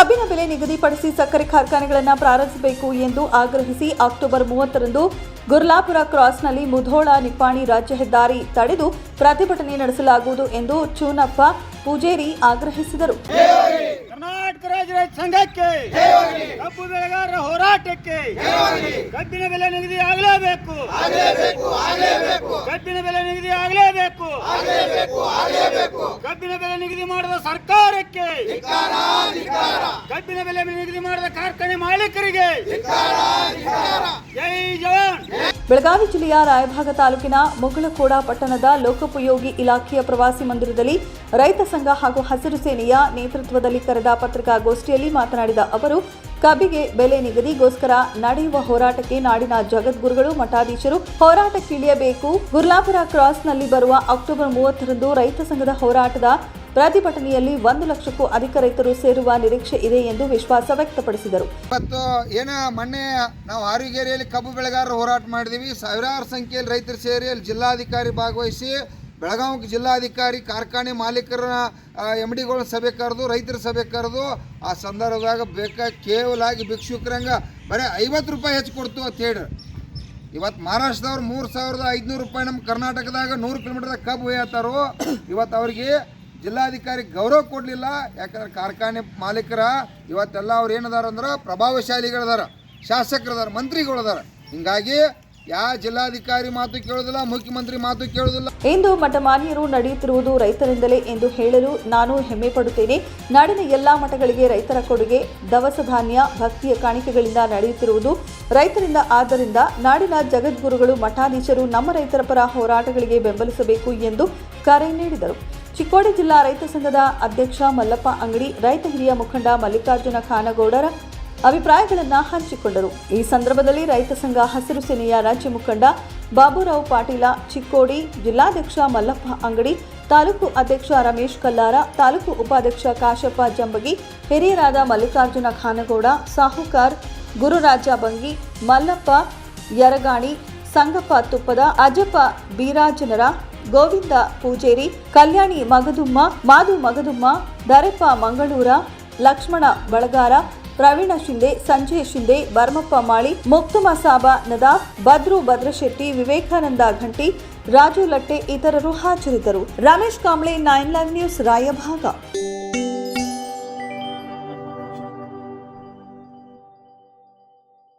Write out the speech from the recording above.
ಕಬ್ಬಿನ ಬೆಲೆ ನಿಗದಿಪಡಿಸಿ ಸಕ್ಕರೆ ಕಾರ್ಖಾನೆಗಳನ್ನು ಪ್ರಾರಂಭಿಸಬೇಕು ಎಂದು ಆಗ್ರಹಿಸಿ ಅಕ್ಟೋಬರ್ ಮೂವತ್ತರಂದು ಗುರ್ಲಾಪುರ ಕ್ರಾಸ್ನಲ್ಲಿ ಮುಧೋಳ ನಿಪ್ಪಾಣಿ ರಾಜ್ಯ ಹೆದ್ದಾರಿ ತಡೆದು ಪ್ರತಿಭಟನೆ ನಡೆಸಲಾಗುವುದು ಎಂದು ಚೂನಪ್ಪ ಪೂಜೇರಿ ಆಗ್ರಹಿಸಿದರು. ಕರ್ನಾಟಕ ರಾಜ್ಯ ಸಂಘಕ್ಕೆ, ಕಬ್ಬು ಬೆಳೆಗಾರರ ಹೋರಾಟಕ್ಕೆ ಕಬ್ಬಿನ ಬೆಲೆ ನಿಗದಿ ಆಗಲೇಬೇಕು. ಕಬ್ಬಿನ ಬೆಲೆ ನಿಗದಿ ಆಗಲೇಬೇಕು. ಕಬ್ಬಿನ ಬೆಲೆ ನಿಗದಿ ಮಾಡಿದ ಸರ್ಕಾರಕ್ಕೆ. ಕಬ್ಬಿನ ಬೆಲೆ ನಿಗದಿ ಮಾಡಿದ ಕಾರ್ಖಾನೆ ಮಾಲೀಕರಿಗೆ. ಜೈ ಬೆಳಗಾವಿ ಜಿಲ್ಲೆಯ ರಾಯಭಾಗ ತಾಲೂಕಿನ ಮುಗಳಕೋಡ ಪಟ್ಟಣದ ಲೋಕೋಪಯೋಗಿ ಇಲಾಖೆಯ ಪ್ರವಾಸಿ ಮಂದಿರದಲ್ಲಿ ರೈತ ಸಂಘ ಹಾಗೂ ಹಸಿರು ಸೇನೆಯ ನೇತೃತ್ವದಲ್ಲಿ ಕರೆದ ಪತ್ರಿಕಾಗೋಷ್ಠಿಯಲ್ಲಿ ಮಾತನಾಡಿದ ಅವರು, ಕಬ್ಬಿಗೆ ಬೆಲೆ ನಿಗದಿಗೋಸ್ಕರ ನಡೆಯುವ ಹೋರಾಟಕ್ಕೆ ನಾಡಿನ ಜಗದ್ಗುರುಗಳು, ಮಠಾಧೀಶರು ಹೋರಾಟಕ್ಕಿಳಿಯಬೇಕು. ಗುರ್ಲಾಪುರ ಕ್ರಾಸ್ನಲ್ಲಿ ಬರುವ ಅಕ್ಟೋಬರ್ ಮೂವತ್ತರಂದು ರೈತ ಸಂಘದ ಹೋರಾಟದ ಪ್ರತಿಭಟನೆಯಲ್ಲಿ ಒಂದು ಲಕ್ಷಕ್ಕೂ ಅಧಿಕ ರೈತರು ಸೇರುವ ನಿರೀಕ್ಷೆ ಇದೆ ಎಂದು ವಿಶ್ವಾಸ ವ್ಯಕ್ತಪಡಿಸಿದರು. ಇವತ್ತು ಏನ ಮೊನ್ನೆ ನಾವು ಆರಿಗೇರಿಯಲ್ಲಿ ಕಬ್ಬು ಬೆಳೆಗಾರರು ಹೋರಾಟ ಮಾಡಿದೀವಿ. ಸಾವಿರಾರು ಸಂಖ್ಯೆಯಲ್ಲಿ ರೈತರು ಸೇರಿ ಅಲ್ಲಿ ಜಿಲ್ಲಾಧಿಕಾರಿ ಭಾಗವಹಿಸಿ ಬೆಳಗಾವಿ ಜಿಲ್ಲಾಧಿಕಾರಿ, ಕಾರ್ಖಾನೆ ಮಾಲೀಕರ ಎಂ ಡಿಗಳ ಸಭೆ ಕರೆದು, ರೈತರ ಸಭೆ ಕರೆದು ಆ ಸಂದರ್ಭದಾಗ ಬೇಕಾ ಕೇವಲ ಆಗಿ ಭಿಕ್ಷುಕರಂಗ ಬರೀ ಐವತ್ತು ರೂಪಾಯಿ ಹೆಚ್ಚು ಕೊಡ್ತು ಅಂತ ಹೇಳಿ ಇವತ್ತು ಮಹಾರಾಷ್ಟ್ರದವ್ರು ಮೂರು ಸಾವಿರದ ಐದುನೂರು ರೂಪಾಯಿ ನಮ್ಮ ಕರ್ನಾಟಕದಾಗ ನೂರು ಕಿಲೋಮೀಟರ್ದಾಗ ಕಬ್ಬು ಹೇಳ್ತಾರೋ ಇವತ್ತು ಅವ್ರಿಗೆ ಜಿಲ್ಲಾಧಿಕಾರಿ ಗೌರವ ಕೊಡಲಿಲ್ಲ, ಯಾಕಂದ್ರೆ ಕಾರ್ಖಾನೆ ಮಾಲೀಕರ ಇವತ್ತೆಲ್ಲ ಅವ್ರು ಏನದಾರ ಅಂದ್ರೆ ಪ್ರಭಾವಶಾಲಿಗಳದಾರ ಶಾಸಕರದಾರ ಮಂತ್ರಿಗಳದಾರ ಹಿಂಗಾಗಿ ಯಾ ಜಿಲ್ಲಾಧಿಕಾರಿ ಮಾತು ಕೇಳೋದಿಲ್ಲ, ಮುಖ್ಯಮಂತ್ರಿ ಮಾತು ಕೇಳೋದಿಲ್ಲ. ಇಂದು ಮಠಮಾನ್ಯರು ನಡೆಯುತ್ತಿರುವುದು ರೈತರಿಂದಲೇ ಎಂದು ಹೇಳಲು ನಾನು ಹೆಮ್ಮೆ ಪಡುತ್ತೇನೆ. ನಾಡಿನ ಎಲ್ಲಾ ಮಠಗಳಿಗೆ ರೈತರ ಕೊಡುಗೆ, ದವಸ ಧಾನ್ಯ, ಭಕ್ತಿಯ ಕಾಣಿಕೆಗಳಿಂದ ನಡೆಯುತ್ತಿರುವುದು ರೈತರಿಂದ. ಆದ್ದರಿಂದ ನಾಡಿನ ಜಗದ್ಗುರುಗಳು, ಮಠಾಧೀಶರು ನಮ್ಮ ರೈತರ ಪರ ಹೋರಾಟಗಳಿಗೆ ಬೆಂಬಲಿಸಬೇಕು ಎಂದು ಕರೆ ನೀಡಿದರು. ಚಿಕ್ಕೋಡಿ ಜಿಲ್ಲಾ ರೈತ ಸಂಘದ ಅಧ್ಯಕ್ಷ ಮಲ್ಲಪ್ಪ ಅಂಗಡಿ, ರೈತ ಹಿರಿಯ ಮುಖಂಡ ಮಲ್ಲಿಕಾರ್ಜುನ ಖಾನಗೌಡರ ಅಭಿಪ್ರಾಯಗಳನ್ನು ಹಂಚಿಕೊಂಡರು. ಈ ಸಂದರ್ಭದಲ್ಲಿ ರೈತ ಸಂಘ ಹಸಿರು ಸೇನೆಯ ರಾಜ್ಯ ಮುಖಂಡ ಬಾಬುರಾವ್ ಪಾಟೀಲ, ಚಿಕ್ಕೋಡಿ ಜಿಲ್ಲಾಧ್ಯಕ್ಷ ಮಲ್ಲಪ್ಪ ಅಂಗಡಿ, ತಾಲೂಕು ಅಧ್ಯಕ್ಷ ರಮೇಶ್ ಕಲ್ಲಾರ, ತಾಲೂಕು ಉಪಾಧ್ಯಕ್ಷ ಕಾಶಪ್ಪ ಜಂಬಗಿ, ಹಿರಿಯರಾದ ಮಲ್ಲಿಕಾರ್ಜುನ ಖಾನಗೌಡ, ಸಾಹುಕಾರ್ ಗುರುರಾಜ ಬಂಗಿ ಮಲ್ಲಪ್ಪ ಯರಗಾಣಿ, ಸಂಗಪ್ಪ ತುಪ್ಪದ, ಅಜಪ್ಪ ಬೀರಾಜನರ ಗೋವಿಂದ ಪೂಜೇರಿ, ಕಲ್ಯಾಣಿ ಮಗದುಮ್ಮ ಮಾಧು ಮಗದುಮ್ಮ, ದರೆಪ್ಪ ಮಂಗಳೂರ, ಲಕ್ಷ್ಮಣ ಬಳಗಾರ, ಪ್ರವೀಣ ಶಿಂದೆ, ಸಂಜಯ್ ಶಿಂದೆ, ಬರ್ಮಪ್ಪ ಮಾಳಿ, ಮುಕ್ತುಮ ಸಾಬಾ ನದಾ ಭದ್ರು ಭದ್ರಶೆಟ್ಟಿ, ವಿವೇಕಾನಂದ ಘಂಟಿ, ರಾಜು ಲಟ್ಟೆ ಇತರರು ಹಾಜರಿದ್ದರು. Ramesh Kamble, nine live news, Raybag.